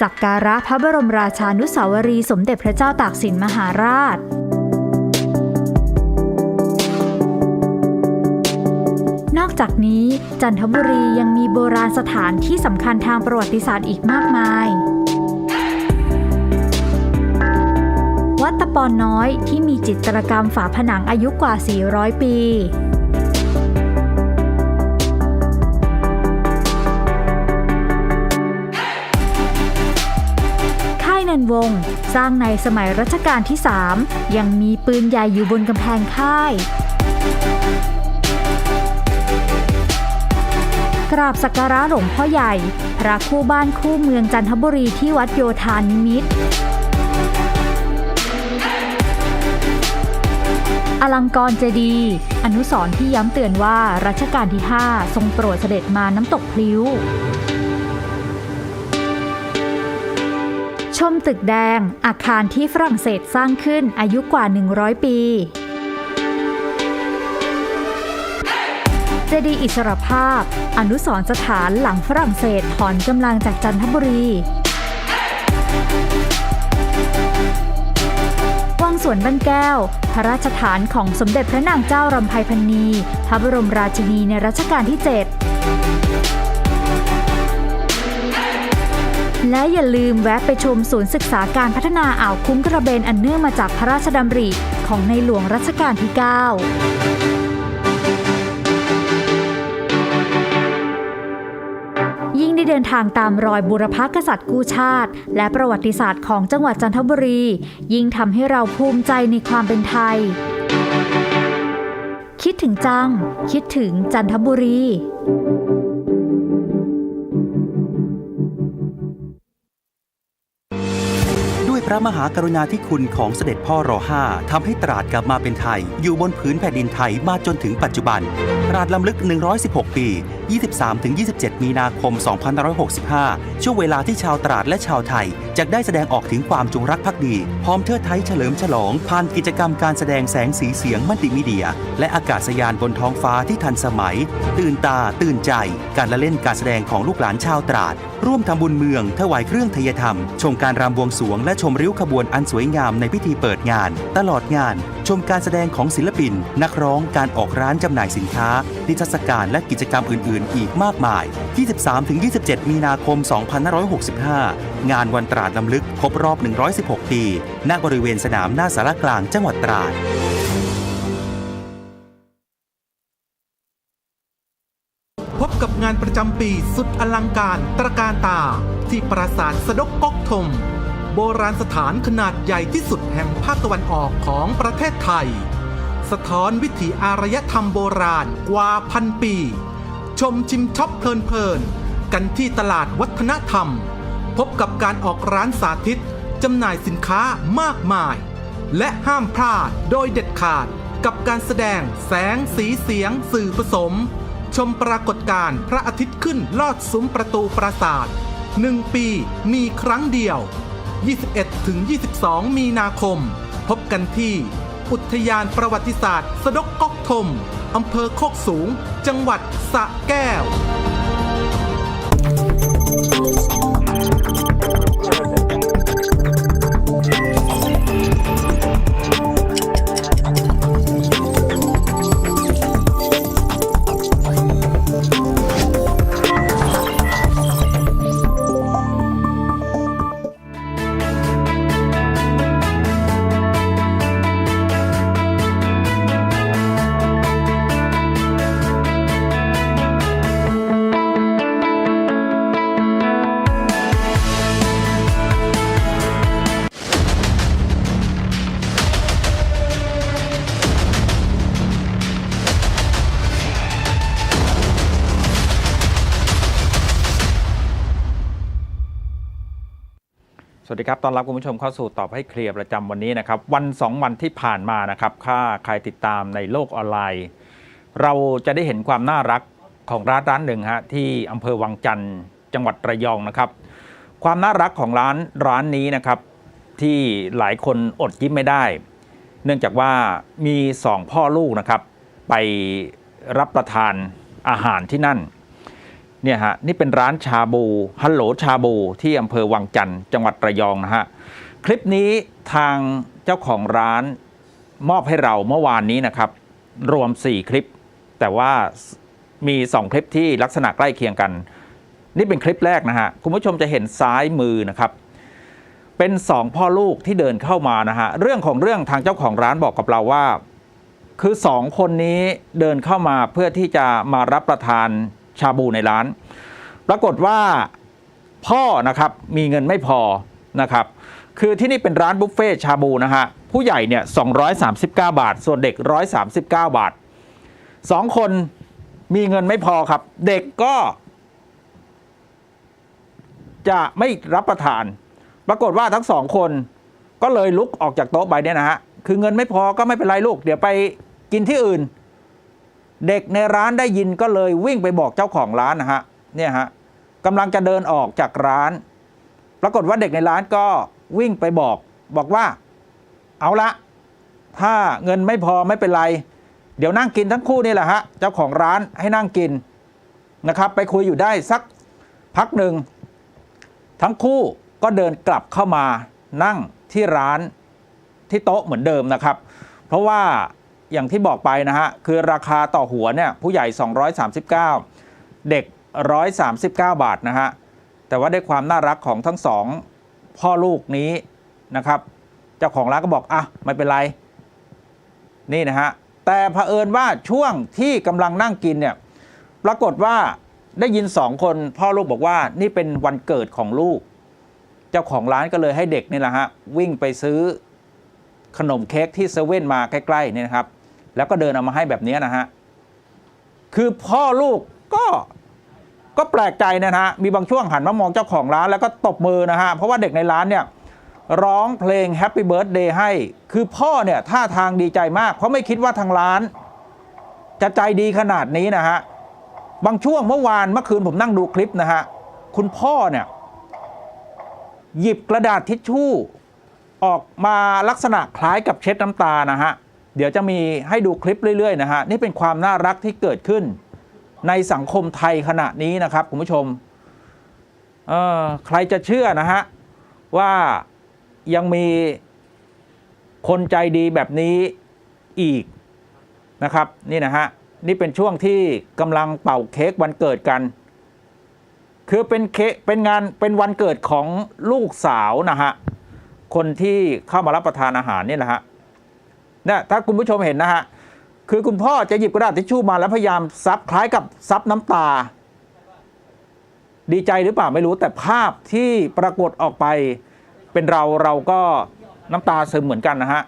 สักการะพระบรมราชานุสาวรีย์สมเด็จพระเจ้าตากสินมหาราช นอกจากนี้จันทบุรียังมีโบราณสถานที่สำคัญทางประวัติศาสตร์อีกมากมาย วัดตะปอนน้อยที่มีจิตรกรรมฝาผนังอายุกว่า 400 ปี นวง สร้างในสมัยรัชกาลที่ 3 ยังมีปืนใหญ่อยู่บนกำแพงค่ายกราบสักการะหลวงพ่อใหญ่ พระคู่บ้านคู่เมืองจันทบุรีที่วัดโยธานิมิตรอลังกรเจดีย์อนุสรณ์ที่ย้ำเตือนว่ารัชกาลที่ 5 ทรงโปรดเสด็จมาน้ำตกพลิ้ว มตึกแดง อาคารที่ฝรั่งเศสสร้างขึ้นอายุกว่า 100 ปีเจดีย์อิสรภาพ อนุสรสถานหลังฝรั่งเศสถอนกำลังจากจันทบุรี วังสวนบ้านแก้ว พระราชฐานของสมเด็จพระนางเจ้ารำไพพันนี พระบรมราชินีในรัชกาลที่ 7 และอย่าลืมแวะไปชมศูนย์ศึกษาการพัฒนาอ่าวคุ้งกระเบนอันเนื่องมาจากพระราชดำริของในหลวงรัชกาลที่ 9ยิ่งได้เดินทางตามรอยบุรพกษัตริย์กู้ชาติ และประวัติศาสตร์ของจังหวัดจันทบุรี ยิ่งทำให้เราภูมิใจในความเป็นไทย คิดถึงจัง คิดถึงจันทบุรี ระมหากรุณาธิคุณของเสด็จพ่อรอห้าทำให้ตราดกลับมาเป็นไทย อยู่บนผืนแผ่นดินไทยมาจนถึงปัจจุบัน ตราดลำลึก 116 ปี 23-27 มีนาคม 2565 ช่วงเวลาที่ชาวตราดและชาวไทยจะได้แสดงออกถึงความจงรักภักดี พร้อมเทิดไทยเฉลิมฉลอง ผ่านกิจกรรมการแสดงแสงสีเสียงมัลติมีเดีย และอากาศยานบนท้องฟ้าที่ทันสมัย ตื่นตาตื่นใจ การละเล่นการแสดงของลูกหลานชาวตราด ร่วมทำบุญเมืองถวายเครื่องทยธรรม ชมการรำบวงสวงและชมริ้วขบวนอันสวยงามในพิธีเปิดงาน ตลอดงาน ชมการแสดงของศิลปิน นักร้องการออกร้านจำหน่ายสินค้า นิทรรศการและกิจกรรมอื่น ๆ อีกมากมาย 23-27 มีนาคม 2565 งานวันตราดลำลึกครบรอบ 116 ปี ณ บริเวณสนามหน้าสารกลางจังหวัดตราดพบกับงานประจำปีสุดอลังการตระการตา ที่ปราสาทสะดกกกทม โบราณสถานขนาดใหญ่ที่สุดแห่งภาคตะวันออกของประเทศไทย สะท้อนวิถีอารยธรรมโบราณกว่าพันปี ชมชิมช็อปเพลินๆกันที่ตลาดวัฒนธรรม พบกับการออกร้านสาธิตจำหน่ายสินค้ามากมาย และห้ามพลาดโดยเด็ดขาดกับการแสดงแสงสีเสียงสื่อผสม ชมปรากฏการณ์พระอาทิตย์ขึ้นลอดซุ้มประตูปราสาท1ปีมีครั้งเดียว 21-22 มีนาคม พบกันที่ อุทยานประวัติศาสตร์ สดกก๊อกทมอำเภอโคกสูง จังหวัดสระแก้ว ครับตอนรับคุณผู้ชมเข้าสู่ตอบให้เคลียร์ประจำวันนี้นะครับ วันสองวันที่ผ่านมานะครับถ้าใครติดตามในโลกออนไลน์ เราจะได้เห็นความน่ารักของร้านร้านหนึ่งฮะที่อำเภอวังจันทร์จังหวัดระยองนะครับ ความน่ารักของร้านร้านนี้นะครับ ที่หลายคนอดยิ้มไม่ได้ เนื่องจากว่ามีสองพ่อลูกนะครับ ไปรับประทานอาหารที่นั่น เนี่ยฮะนี่เป็นร้านชาบูฮัลโหลชาบูที่อำเภอวังจันทร์จังหวัดระยองนะฮะคลิปนี้ทางเจ้าของร้านมอบให้เราเมื่อวานนี้นะครับ รวม 4 คลิป แต่ว่ามี 2 คลิปที่ลักษณะใกล้เคียงกัน นี่เป็นคลิปแรกนะฮะคุณผู้ชมจะเห็นซ้ายมือนะครับ เป็นสองพ่อลูกที่เดินเข้ามานะฮะเรื่องของเรื่องทางเจ้าของร้านบอกกับเราว่า คือสองคนนี้เดินเข้ามาเพื่อที่จะมารับประทาน ชาบูในร้าน ปรากฏว่าพ่อนะครับมีเงินไม่พอนะครับ คือที่นี่เป็นร้านบุฟเฟ่ชาบูนะฮะ ผู้ใหญ่เนี่ย 239 บาท ส่วนเด็ก 139 บาทสองคนมีเงินไม่พอครับ เด็กก็ จะไม่รับประทาน ปรากฏว่าทั้งสองคนก็เลยลุกออกจากโต๊ะไปเนี่ยนะฮะ คือเงินไม่พอก็ไม่เป็นไรลูก เดี๋ยวไปกินที่อื่น เด็กในร้านได้ยินก็เลยวิ่งไปบอกเจ้าของร้านนะฮะเนี่ยฮะกำลังจะเดินออกจากร้าน ปรากฏว่าเด็กในร้านก็วิ่งไปบอก บอกว่า เอาละถ้าเงินไม่พอไม่เป็นไร เดี๋ยวนั่งกินทั้งคู่นี่แหละฮะเจ้าของร้านให้นั่งกินนะครับ ไปคุยอยู่ได้สักพักหนึ่งทั้งคู่ก็เดินกลับเข้ามานั่งที่ร้านที่โต๊ะเหมือนเดิมนะครับ เพราะว่า อย่างที่บอกไปนะฮะ คือราคาต่อหัวเนี่ยผู้ใหญ่ 239 เด็ก 139 บาทนะฮะ แต่ว่าด้วยความน่ารักของทั้งสองพ่อลูกนี้นะครับ เจ้าของร้านก็บอกอะไม่เป็นไร นี่นะฮะ แต่เผอิญว่าช่วงที่กำลังนั่งกินเนี่ยปรากฏว่าได้ยินสองคนพ่อลูกบอกว่านี่เป็นวันเกิดของลูก เจ้าของร้านก็เลยให้เด็กนี่แหละฮะวิ่งไปซื้อขนมเค้กที่เซเว่นมาใกล้ๆเนี่ยนะครับ แล้วก็เดินเอามาให้แบบนี้นะฮะ คือพ่อลูกก็ก็แปลกใจนะฮะ มีบางช่วงหันมามองเจ้าของร้านแล้วก็ตบมือนะฮะ เพราะว่าเด็กในร้านเนี่ยร้องเพลง Happy Birthday ให้ คือพ่อเนี่ยท่าทางดีใจมาก เพราะไม่คิดว่าทางร้าน จะใจดีขนาดนี้นะฮะ บางช่วงเมื่อวานเมื่อคืนผมนั่งดูคลิปนะฮะ คุณพ่อเนี่ยหยิบกระดาษทิชชู่ ออกมาลักษณะคล้ายกับเช็ดน้ำตานะฮะ เดี๋ยวจะมีให้ดูคลิปเรื่อยๆนะฮะนี่เป็นความน่ารักที่เกิดขึ้น ในสังคมไทยขณะนี้นะครับคุณผู้ชมเออใครจะเชื่อนะฮะว่ายังมีคนใจดีแบบนี้อีกนะครับนี่นะฮะนี่เป็นช่วงที่กำลังเป่าเค้กวันเกิดกัน คือเป็นเค้กเป็นงานเป็นวันเกิดของลูกสาวนะฮะคนที่เข้ามารับประทานอาหารนี่แหละฮะ เนี่ยถ้าคุณผู้ชมเห็นนะฮะคือคุณพ่อจะหยิบกระดาษทิชชู่มาแล้วพยายามซับคล้ายกับซับน้ำตา ดีใจหรือเปล่าไม่รู้แต่ภาพที่ปรากฏออกไปเป็นเราเราก็น้ำตาซึมเหมือนกันนะฮะ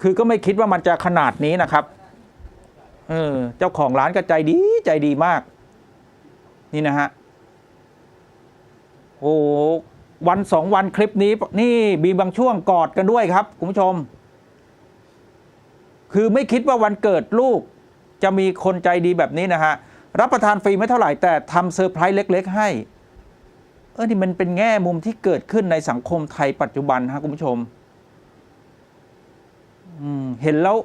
คือก็ไม่คิดว่ามันจะขนาดนี้นะครับเออเจ้าของร้านก็ใจดีใจดีมาก นี่นะฮะโอ้วันสองวันคลิปนี้นี่มีบางช่วงกอดกันด้วยครับ คุณผู้ชม คือไม่คิดว่าวันเกิดลูก จะมีคนใจดีแบบนี้นะฮะ รับประทานฟรีไม่เท่าไหร่แต่ทำเซอร์ไพรส์เล็ก ๆ ให้ เออนี่มันเป็นแง่มุมที่เกิดขึ้นในสังคมไทยปัจจุบันฮะคุณผู้ชมมเห็นแล้ว